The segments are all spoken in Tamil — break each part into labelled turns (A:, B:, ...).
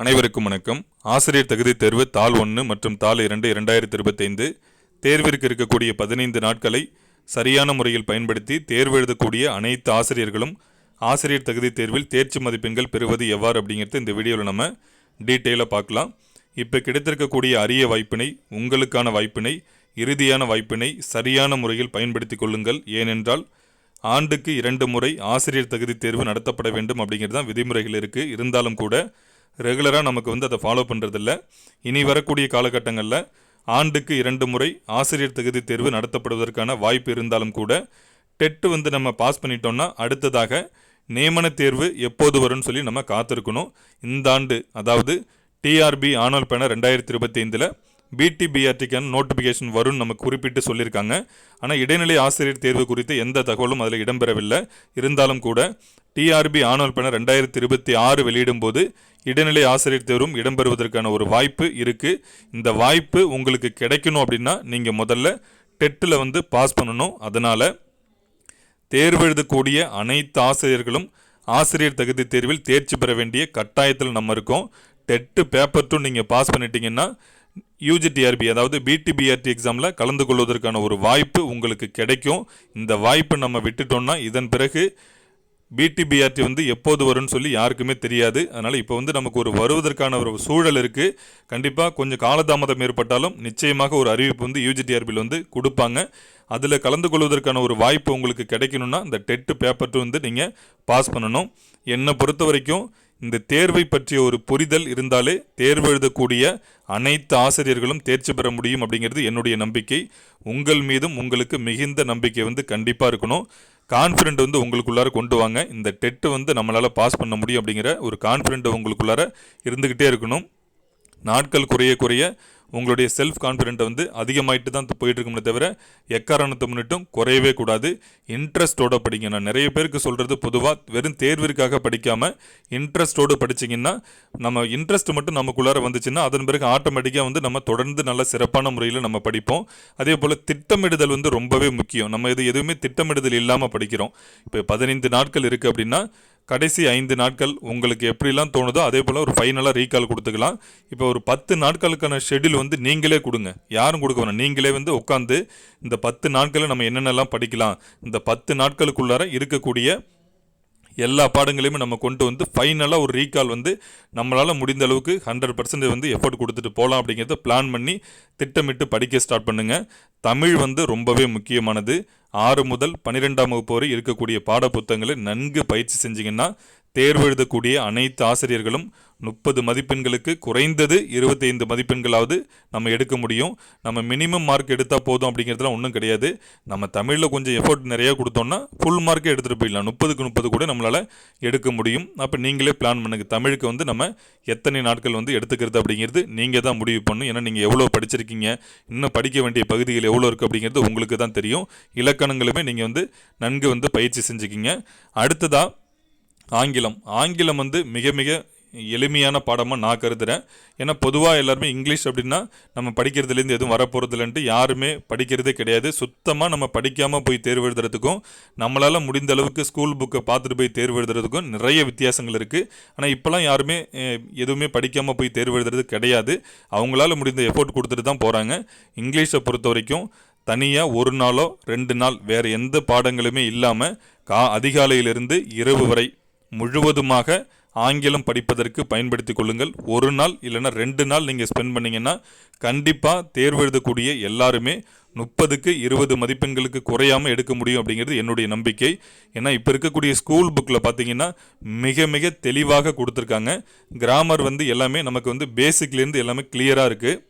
A: அனைவருக்கும் வணக்கம். ஆசிரியர் தகுதி தேர்வு தாள் ஒன்று மற்றும் தாள் இரண்டு இரண்டாயிரத்தி இருபத்தைந்து. தேர்விற்கு இருக்கக்கூடிய பதினைந்து நாட்களை சரியான முறையில் பயன்படுத்தி தேர்வு எழுதக்கூடிய அனைத்து ஆசிரியர்களும் ஆசிரியர் தகுதி தேர்வில் தேர்ச்சி மதிப்பெண்கள் பெறுவது எவ்வாறு அப்படிங்கிறது இந்த வீடியோவில் நம்ம டீட்டெயிலாக பார்க்கலாம். இப்போ கிடைத்திருக்கக்கூடிய அரிய வாய்ப்பினை உங்களுக்கான வாய்ப்பினை இறுதியான வாய்ப்பினை சரியான முறையில் பயன்படுத்தி கொள்ளுங்கள். ஏனென்றால் ஆண்டுக்கு இரண்டு முறை ஆசிரியர் தகுதி தேர்வு நடத்தப்பட வேண்டும் அப்படிங்கிறது தான் விதிமுறைகள் இருக்குது இருந்தாலும் கூட ரெகுலராக நமக்கு வந்து அதை ஃபாலோ பண்ணுறதில்ல இனி வரக்கூடிய காலகட்டங்களில் ஆண்டுக்கு இரண்டு முறை ஆசிரியர் தகுதி தேர்வு நடத்தப்படுவதற்கான வாய்ப்பு இருந்தாலும் கூட டெட்டு வந்து நம்ம பாஸ் பண்ணிட்டோம்னா அடுத்ததாக நியமன தேர்வு எப்போது வரும்னு சொல்லி நம்ம காத்திருக்கணும். இந்த ஆண்டு அதாவது டிஆர்பி ஆனல் பேனர் ரெண்டாயிரத்தி இருபத்தி ஐந்தில் பிடிபிஆர்டிக்கான நோட்டிஃபிகேஷன் வரும்னு நம்ம குறிப்பிட்டு சொல்லியிருக்காங்க. ஆனால் இடைநிலை ஆசிரியர் தேர்வு குறித்து எந்த தகவலும் அதில் இடம்பெறவில்லை. இருந்தாலும் கூட டிஆர்பி ஆனுவல் பேனர் ரெண்டாயிரத்தி இருபத்தி ஆறு வெளியிடும் போது இடைநிலை ஆசிரியர் தேர்வும் இடம்பெறுவதற்கான ஒரு வாய்ப்பு இருக்குது இந்த வாய்ப்பு உங்களுக்கு கிடைக்கணும் அப்படின்னா நீங்கள் முதல்ல டெட்டில் வந்து பாஸ் பண்ணணும். அதனால் தேர்வு எழுதக்கூடிய அனைத்து ஆசிரியர்களும் ஆசிரியர் தகுதி தேர்வில் தேர்ச்சி பெற வேண்டிய கட்டாயத்தில் நம்ம இருக்கோம். டெட்டு பேப்பர் டூ நீங்கள் பாஸ் பண்ணிட்டீங்கன்னா யூஜிடிஆர்பி அதாவது பிடிபிஆர்டி எக்ஸாமில் கலந்து கொள்வதற்கான ஒரு வாய்ப்பு உங்களுக்கு கிடைக்கும். இந்த வாய்ப்பை நம்ம விட்டுட்டோம்னா இதன் பிறகு பிடிபிஆர்டி வந்து எப்போது வரும்னு சொல்லி யாருக்குமே தெரியாது. அதனால் இப்போ வந்து நமக்கு ஒரு வருவதற்கான ஒரு சூழல் இருக்குது கண்டிப்பாக கொஞ்சம் காலதாமதம் ஏற்பட்டாலும் நிச்சயமாக ஒரு அறிவிப்பு வந்து யூஜிடிஆர்பியில் வந்து கொடுப்பாங்க. அதில் கலந்து கொள்வதற்கான ஒரு வாய்ப்பு உங்களுக்கு கிடைக்கணும்னா இந்த டெட்டு பேப்பர் டூ வந்து நீங்கள் பாஸ் பண்ணணும். என்னை பொறுத்த வரைக்கும் இந்த தேர்வை பற்றிய ஒரு புரிதல் இருந்தாலே தேர்வு எழுதக்கூடிய அனைத்து ஆசிரியர்களும் தேர்ச்சி பெற முடியும் அப்படிங்கிறது என்னுடைய நம்பிக்கை. உங்கள் மீதும் உங்களுக்கு மிகுந்த நம்பிக்கை வந்து கண்டிப்பாக இருக்கணும். கான்ஃபிடென்ட் வந்து உங்களுக்குள்ளார கொண்டு வாங்க. இந்த டெட்டு வந்து நம்மளால் பாஸ் பண்ண முடியும் அப்படிங்கிற ஒரு கான்ஃபிடென்ட் உங்களுக்குள்ளார இருந்துக்கிட்டே இருக்கணும். நாட்கள் குறைய குறைய உங்களுடைய செல்ஃப் கான்ஃபிடென்ட்டை வந்து அதிகமாயிட்டு தான் போயிட்டு இருக்குமே தவிர எக்காரணத்தை முன்னிட்டும் குறையவே கூடாது. இன்ட்ரெஸ்ட்டோட படிங்க. நான் நிறைய பேருக்கு சொல்கிறது பொதுவாக வெறும் தேர்விற்காக படிக்காமல் இன்ட்ரெஸ்ட்டோடு படிச்சிங்கன்னா நம்ம இன்ட்ரெஸ்ட் மட்டும் நமக்குள்ளார வந்துச்சுன்னா அதன் பிறகு ஆட்டோமேட்டிக்காக வந்து நம்ம தொடர்ந்து நல்ல சிறப்பான முறையில் நம்ம படிப்போம். அதே போல் திட்டமிடுதல் வந்து ரொம்பவே முக்கியம். நம்ம இது எதுவுமே திட்டமிடுதல் இல்லாமல் படிக்கிறோம். இப்போ பதினைந்து நாட்கள் இருக்குது அப்படின்னா கடைசி ஐந்து நாட்கள் உங்களுக்கு எப்படிலாம் தோணுதோ அதே போல் ஒரு ஃபைனலாக ரீகால் கொடுத்துக்கலாம். இப்போ ஒரு பத்து நாட்களுக்கான ஷெட்யூல் வந்து நீங்களே கொடுங்க. யாரும் கொடுக்க வேணாம். நீங்களே வந்து உட்காந்து இந்த பத்து நாட்களை நம்ம என்னென்னலாம் படிக்கலாம். இந்த பத்து நாட்களுக்குள்ளார இருக்கக்கூடிய எல்லா பாடங்களையுமே நம்ம கொண்டு வந்து ஃபைனலாக ஒரு ரீகால் வந்து நம்மளால் முடிந்த அளவுக்கு ஹண்ட்ரட் பர்சன்டேஜ் வந்து எஃபர்ட் கொடுத்துட்டு போகலாம் அப்படிங்கிறத பிளான் பண்ணி திட்டமிட்டு படிக்க ஸ்டார்ட் பண்ணுங்கள் தமிழ் வந்து ரொம்பவே முக்கியமானது. ஆறு முதல் பன்னிரெண்டாம் வகுப்பு வரை இருக்கக்கூடிய பாட புத்தகங்களை நன்கு பயிற்சி செஞ்சிங்கன்னா தேர்வு எழுதக்கூடிய அனைத்து ஆசிரியர்களும் முப்பது மதிப்பெண்களுக்கு குறைந்தது இருபத்தைந்து மதிப்பெண்களாவது நம்ம எடுக்க முடியும். நம்ம மினிமம் மார்க் எடுத்தால் போதும் அப்படிங்கிறதுலாம் ஒன்றும் கிடையாது. நம்ம தமிழில் கொஞ்சம் எஃபோர்ட் நிறையா கொடுத்தோம்னா ஃபுல் மார்க்கே எடுத்துகிட்டு போயிடலாம். முப்பதுக்கு முப்பது கூட நம்மளால் எடுக்க முடியும். அப்போ நீங்களே பிளான் பண்ணுங்க. தமிழுக்கு வந்து நம்ம எத்தனை நாட்கள் வந்து எடுத்துக்கிறது அப்படிங்கிறது நீங்கள் தான் முடிவு பண்ணணும். ஏன்னா நீங்கள் எவ்வளோ படிச்சிருக்கீங்க இன்னும் படிக்க வேண்டிய பகுதிகள் எவ்வளோ இருக்குது அப்படிங்கிறது உங்களுக்கு தான் தெரியும். இலக்கணங்களுமே நீங்கள் வந்து நன்கு வந்து பயிற்சி செஞ்சுக்கிங்க. அடுத்ததாக ஆங்கிலம். ஆங்கிலம் வந்து மிக மிக எளிமையான பாடமாக நான் கருதுகிறேன் ஏன்னா பொதுவாக எல்லாருமே இங்கிலீஷ் அப்படின்னா நம்ம படிக்கிறதுலேருந்து எதுவும் வரப்போகிறதுலன்ட்டு யாருமே படிக்கிறதே கிடையாது. சுத்தமாக நம்ம படிக்காமல் போய் தேர்வு எழுதுறதுக்கும் நம்மளால் முடிந்த அளவுக்கு ஸ்கூல் புக்கை பார்த்துட்டு போய் தேர்வு எழுதுறதுக்கும் நிறைய வித்தியாசங்கள் இருக்குது ஆனால் இப்போலாம் யாருமே எதுவுமே படிக்காமல் போய் தேர்வு எழுதுறது கிடையாது. அவங்களால முடிந்த எஃபோர்ட் கொடுத்துட்டு தான் போகிறாங்க இங்கிலீஷை பொறுத்த வரைக்கும் தனியாக ஒரு நாளோ ரெண்டு நாள் வேறு எந்த பாடங்களுமே இல்லாமல் கா அதிகாலையிலிருந்து இரவு வரை முழுவதுமாக ஆங்கிலம் படிப்பதற்கு பயன்படுத்தி கொள்ளுங்கள். ஒரு நாள் இல்லைன்னா ரெண்டு நாள் நீங்கள் ஸ்பெண்ட் பண்ணிங்கன்னா கண்டிப்பாக தேர்வு எழுதக்கூடிய எல்லாருமே முப்பதுக்கு இருபது மதிப்பெண்களுக்கு குறையாமல் எடுக்க முடியும் அப்படிங்கிறது என்னுடைய நம்பிக்கை. ஏன்னா இப்போ இருக்கக்கூடிய ஸ்கூல் புக்கில் பார்த்தீங்கன்னா மிக மிக தெளிவாக கொடுத்துருக்காங்க. கிராமர் வந்து எல்லாமே நமக்கு வந்து பேசிக்லேருந்து எல்லாமே கிளியராக இருக்குது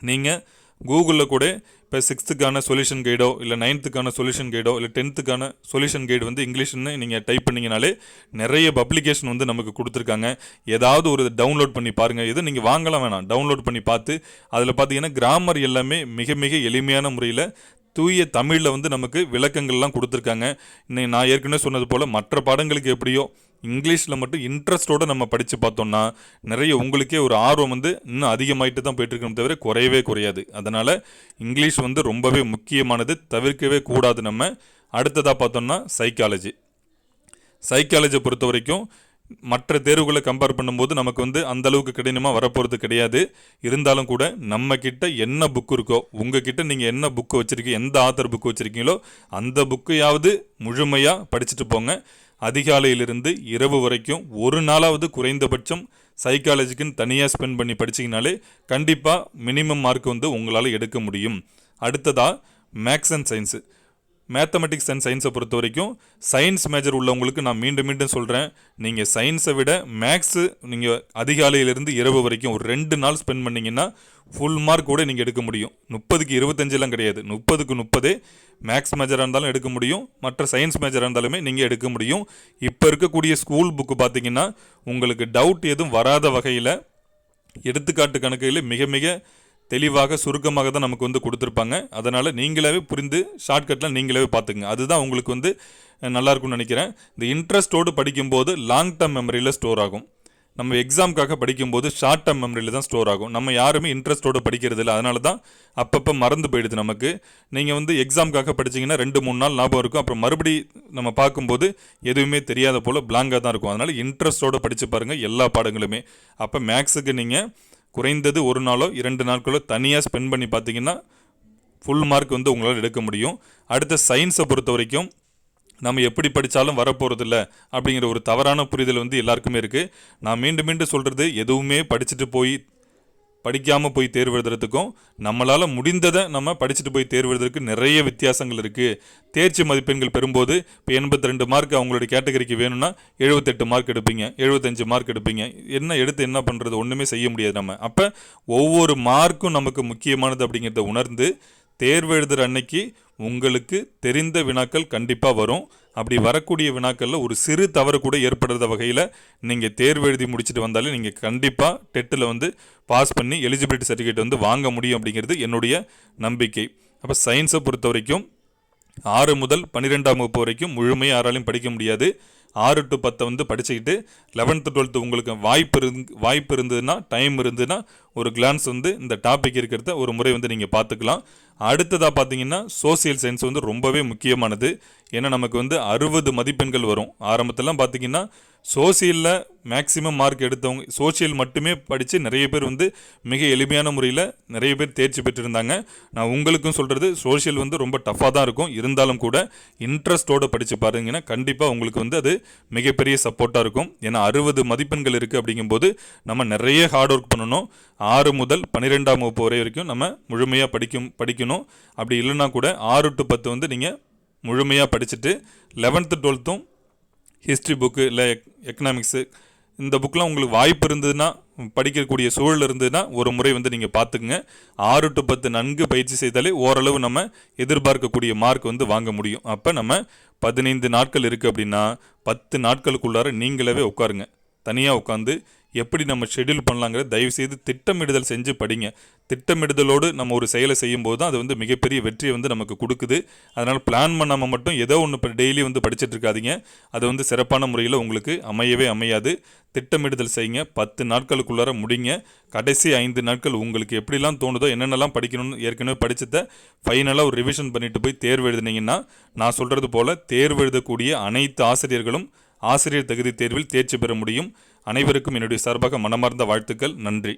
A: நீங்கள் கூகுளில் கூட இப்போ சிக்ஸ்த்துக்கான சொல்யூஷன் கைடோ இல்லை நைன்த்துக்கான சொல்யூஷன் கைடோ இல்லை டென்த்துக்கான சொல்யூஷன் கைடு வந்து இங்கிலீஷ்னு நீங்கள் டைப் பண்ணிங்கனாலே நிறைய பப்ளிகேஷன் வந்து நமக்கு கொடுத்துருக்காங்க. ஏதாவது ஒரு டவுன்லோட் பண்ணி பாருங்கள் இதை நீங்கள் வாங்கலாம் வேணாம். டவுன்லோட் பண்ணி பார்த்து அதில் பார்த்தீங்கன்னா கிராமர் எல்லாமே மிக மிக எளிமையான முறையில் தூய தமிழில் வந்து நமக்கு விளக்கங்கள்லாம் கொடுத்துருக்காங்க. இன்னைக்கு நான் ஏற்கனவே சொன்னது போல் மற்ற பாடங்களுக்கு எப்படியோ இங்கிலீஷில் மட்டும் இன்ட்ரெஸ்ட்டோடு நம்ம படித்து பார்த்தோம்னா நிறைய உங்களுக்கே ஒரு ஆர்வம் வந்து இன்னும் அதிகமாயிட்டு தான் போயிட்டுருக்கணும் தவிர குறையவே குறையாது. அதனால் இங்கிலீஷ் வந்து ரொம்பவே முக்கியமானது தவிர்க்கவே கூடாது நம்ம. அடுத்ததாக பார்த்தோம்னா சைக்காலஜி சைக்காலஜியை பொறுத்த வரைக்கும் மற்ற தேர்வுகளை கம்பேர் பண்ணும்போது நமக்கு வந்து அந்த அளவுக்கு கடினமாக வரப்போகிறது கிடையாது. இருந்தாலும் கூட நம்ம கிட்ட என்ன புக் இருக்கோ உங்ககிட்ட நீங்கள் என்ன புக்கு வச்சுருக்கீங்க எந்த ஆத்தர் புக்கு வச்சுருக்கீங்களோ அந்த புக்கையாவது முழுமையாக படிச்சுட்டு போங்க. அதிகாலையிலிருந்து இரவு வரைக்கும் ஒரு நாளாவது குறைந்தபட்சம் சைக்காலஜிக்குன்னு தனியாக ஸ்பெண்ட் பண்ணி படிச்சிங்கனாலே கண்டிப்பாக மினிமம் மார்க் வந்து உங்களால் எடுக்க முடியும். அடுத்ததாக maths and science mathematics and சயின்ஸை பொறுத்த வரைக்கும் சயின்ஸ் மேஜர் உள்ளவங்களுக்கு நான் மீண்டும் மீண்டும் சொல்கிறேன் நீங்கள் சயின்ஸை விட மேக்ஸு நீங்கள் அதிகாலையிலிருந்து இரவு வரைக்கும் ஒரு ரெண்டு நாள் ஸ்பெண்ட் பண்ணிங்கன்னா ஃபுல் மார்க் கூட நீங்கள் எடுக்க முடியும். முப்பதுக்கு இருபத்தஞ்செல்லாம் கிடையாது. முப்பதுக்கு முப்பதே மேக்ஸ் மேஜராக இருந்தாலும் எடுக்க முடியும். மற்ற சயின்ஸ் மேஜராக இருந்தாலுமே நீங்கள் எடுக்க முடியும். இப்போ இருக்கக்கூடிய ஸ்கூல் புக்கு பார்த்தீங்கன்னா உங்களுக்கு டவுட் எதுவும் வராத வகையில் எடுத்துக்காட்டு கணக்குகளில் மிக மிக தெளிவாக சுருக்கமாக தான் நமக்கு வந்து கொடுத்துருப்பாங்க. அதனால் நீங்களாவே புரிந்து ஷார்ட்கட்டில் நீங்களாவே பார்த்துக்குங்க. அதுதான் உங்களுக்கு வந்து நல்லாயிருக்கும்னு நினைக்கிறேன். இந்த இன்ட்ரெஸ்ட்டோடு படிக்கும்போது லாங் டேர்ம் மெமரியில் ஸ்டோர் ஆகும். நம்ம எக்ஸாம்க்காக படிக்கும்போது ஷார்ட் டேர்ம் மெமரியில் தான் ஸ்டோர் ஆகும். நம்ம யாருமே இன்ட்ரெஸ்ட்டோடு படிக்கிறது இல்லை அதனால தான் அப்பப்போ மறந்து போயிடுது நமக்கு. நீங்கள் வந்து எக்ஸாம்க்காக படிச்சீங்கன்னா ரெண்டு மூணு நாள் ஞாபகம் இருக்கும். அப்புறம் மறுபடி நம்ம பார்க்கும்போது எதுவுமே தெரியாத போல் பிளாங்காக தான் இருக்கும். அதனால் இன்ட்ரெஸ்ட்டோடு படித்து பாருங்கள் எல்லா பாடங்களுமே. அப்போ மேக்ஸுக்கு நீங்கள் குறைந்தது ஒரு நாளோ இரண்டு நாட்களோ தனியாக ஸ்பெண்ட் பண்ணி பார்த்தீங்கன்னா ஃபுல் மார்க் வந்து உங்களால் எடுக்க முடியும். அடுத்த சயின்ஸை பொறுத்த வரைக்கும் நம்ம எப்படி படித்தாலும் வரப்போகிறதில்ல அப்படிங்கிற ஒரு தவறான புரிதல் வந்து எல்லாருக்குமே இருக்குது நான் மீண்டும் மீண்டும் சொல்கிறது எதுவுமே படிச்சுட்டு போய் படிக்காமல் போய் தேர்வு எழுதுறதுக்கும் நம்மளால் முடிந்ததை நம்ம படிச்சுட்டு போய் தேர்வு எழுதுறதுக்கு நிறைய வித்தியாசங்கள் இருக்குது தேர்ச்சி மதிப்பெண்கள் பெறும்போது இப்போ எண்பத்தி ரெண்டு மார்க் அவங்களுடைய கேட்டகரிக்கு வேணும்னா எழுபத்தெட்டு மார்க் எடுப்பீங்க எழுபத்தஞ்சு மார்க் எடுப்பீங்க. என்ன எடுத்து என்ன பண்ணுறது ஒன்றுமே செய்ய முடியாது நம்ம. அப்போ ஒவ்வொரு மார்க்கும் நமக்கு முக்கியமானது அப்படிங்கிறத உணர்ந்து தேர்வு எழுதுகிற அன்னைக்கு உங்களுக்கு தெரிந்த வினாக்கள் கண்டிப்பாக வரும். அப்படி வரக்கூடிய வினாக்களில் ஒரு சிறு தவறு கூட ஏற்படுற வகையில் நீங்கள் தேர்வு எழுதி முடிச்சுட்டு வந்தாலே நீங்கள் கண்டிப்பாக டெட்டில் வந்து பாஸ் பண்ணி எலிஜிபிலிட்டி சர்டிஃபிகேட் வந்து வாங்க முடியும் அப்படிங்கிறது என்னுடைய நம்பிக்கை. அப்போ சயின்ஸை பொறுத்த வரைக்கும் ஆறு முதல் பன்னிரெண்டாம் வகுப்பு வரைக்கும் முழுமையாக யாராலையும் படிக்க முடியாது. ஆறு டு பத்தை வந்து படிச்சுக்கிட்டு லெவன்த்து டுவெல்த்து உங்களுக்கு வாய்ப்பு இருந்து வாய்ப்பு இருந்ததுன்னா டைம் இருந்ததுன்னா ஒரு கிளான்ஸ் வந்து இந்த டாபிக் இருக்கிறத ஒரு முறை வந்து நீங்கள் பார்த்துக்கலாம். அடுத்ததாக பார்த்தீங்கன்னா சோசியல் சயின்ஸ் வந்து ரொம்பவே முக்கியமானது. ஏன்னா நமக்கு வந்து அறுபது மதிப்பெண்கள் வரும். ஆரம்பத்திலாம் பார்த்தீங்கன்னா சோசியலில் மேக்ஸிமம் மார்க் எடுத்தவங்க சோசியல் மட்டுமே படித்து நிறைய பேர் வந்து மிக எளிமையான முறையில் நிறைய பேர் தேர்ச்சி பெற்றிருந்தாங்க. நான் உங்களுக்கும் சொல்கிறது சோஷியல் வந்து ரொம்ப டஃப்பாக தான் இருக்கும். இருந்தாலும் கூட இன்ட்ரெஸ்ட்டோடு படித்து பாருங்கன்னா கண்டிப்பாக உங்களுக்கு வந்து அது மிகப்பெரிய சப்போர்ட்டாக இருக்கும். ஏன்னா அறுபது மதிப்பெண்கள் இருக்குது அப்படிங்கும்போது நம்ம நிறைய ஹார்ட் ஒர்க் பண்ணணும். ஆறு முதல் பன்னிரெண்டாம் வகுப்பு வரை வரைக்கும் நம்ம முழுமையாக படிக்கும் படிக்கணும். அப்படி இல்லைன்னா கூட ஆறு டு பத்து வந்து நீங்கள் முழுமையாக படிச்சுட்டு லெவன்த்து டுவெல்த்தும் ஹிஸ்ட்ரி புக்கு இல்லை எக்கனாமிக்ஸு இந்த புக்கெலாம் உங்களுக்கு வாய்ப்பு இருந்ததுன்னா படிக்கக்கூடிய சூழல் இருந்ததுன்னா ஒரு முறை வந்து நீங்கள் பார்த்துக்குங்க. ஆறு டு பத்து நன்கு பயிற்சி செய்தாலே ஓரளவு நம்ம எதிர்பார்க்கக்கூடிய மார்க் வந்து வாங்க முடியும். அப்போ நம்ம பதினைந்து நாட்கள் இருக்குது அப்படின்னா பத்து நாட்களுக்குள்ளார நீங்களாவே உட்காருங்க. தனியாக உட்காந்து எப்படி நம்ம ஷெட்யூல் பண்ணலாங்கிற தயவு செய்து திட்டமிடுதல் செஞ்சு படிங்க. திட்டமிடுதலோடு நம்ம ஒரு செயலை செய்யும்போது தான் அது வந்து மிகப்பெரிய வெற்றியை வந்து நமக்கு கொடுக்குது. அதனால் பிளான் பண்ணாமல் மட்டும் ஏதோ ஒன்று இப்போ டெய்லி வந்து படிச்சுட்டு இருக்காதிங்க. அது வந்து சிறப்பான முறையில் உங்களுக்கு அமையவே அமையாது. திட்டமிடுதல் செய்யுங்க. பத்து நாட்களுக்குள்ளார முடிங்க. கடைசி ஐந்து நாட்கள் உங்களுக்கு எப்படிலாம் தோணுதோ என்னென்னலாம் படிக்கணும்னு ஏற்கனவே படித்ததை ஃபைனலாக ஒரு ரிவிஷன் பண்ணிட்டு போய் தேர்வு எழுதுனீங்கன்னா நான் சொல்கிறது போல் தேர்வு எழுதக்கூடிய அனைத்து ஆசிரியர்களும் ஆசிரியர் தகுதி தேர்வில் தேர்ச்சி பெற முடியும். அனைவருக்கும் என்னுடைய சார்பாக மனமார்ந்த வாழ்த்துக்கள். நன்றி.